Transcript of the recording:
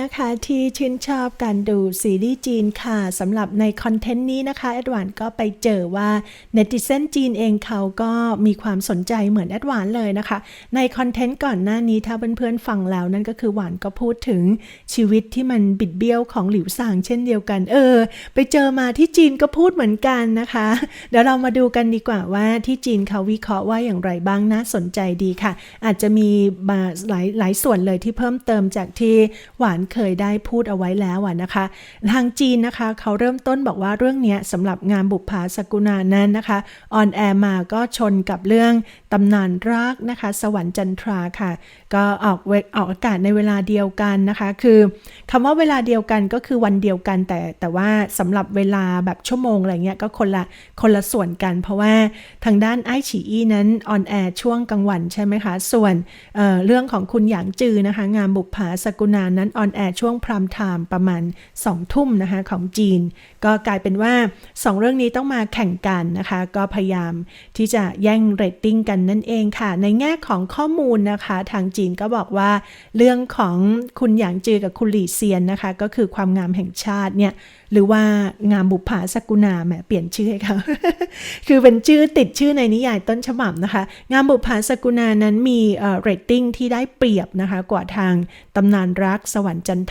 นะคะที่ชื่นชอบการดูซีรีส์จีนค่ะสำหรับในคอนเทนต์นี้นะคะแอดวานก็ไปเจอว่าเนติเซนจีนเองเขาก็มีความสนใจเหมือนแอดวานเลยนะคะ ในคอนเทนต์ก่อนหน้านี้ถ้าเพื่อนๆฟังแล้วนั่นก็คือหวานก็พูดถึงชีวิตที่มันบิดเบี้ยวของหลิวซางเช่นเดียวกัน เออ ไปเจอมาที่จีนก็พูดเหมือนกันนะคะ เดี๋ยวเรามาดูกันดีกว่าว่าที่จีนเขาวิเคราะห์ว่าอย่างไรบ้างน่าสนใจดีค่ะ อาจจะมีหลายหลายส่วนเลยที่เพิ่มเติมจากที่หวานเคยได้พูดเอาไว้แล้วนะคะ ทางจีนนะคะเขาเริ่มต้นบอกว่าเรื่องนี้สำหรับงานบุปผาสกุณานั้นนะคะออนแอร์มาก็ชนกับเรื่องตำนานรักนะคะ สวรรค์จันทราค่ะ ก็ออกเวออกอากาศในเวลาเดียวกันนะคะ คือคำว่าเวลาเดียวกันก็คือวันเดียวกัน แต่แต่ว่าสำหรับเวลาแบบชั่วโมงอะไรเงี้ยก็คนละคนละส่วนกัน เพราะว่าทางด้านไอฉีอีนั้นออนแอร์ช่วงกลางวันใช่ไหมคะ ส่วนเเรื่องของคุณหยางจือนะคะ งานบุปผาสกุณานั้นออนแอร์ช่วงพรามไทม์ประมาณ 2 ทุ่มนะคะของจีน ก็กลายเป็นว่า 2 เรื่องนี้ต้องมาแข่งกันนะคะ ก็พยายามที่จะแย่งเรตติ้งกันนั่นเองค่ะ ในแง่ของข้อมูลนะคะ ทางจีนก็บอกว่า เรื่องของคุณหยางจือกับคุณหลี่เซียนนะคะ ก็คือความงามแห่งชาติเนี่ยหรือว่างามบุปผาสกุณาแหมเปลี่ยนชื่อให้เขาคือเป็นชื่อติดชื่อในนิยายต้นฉบับนะคะ งามบุปผาสกุณานั้นมีเอ่อเรตติ้งที่ได้เปรียบนะคะ กว่าทางตำนานรักสวรรค์จันท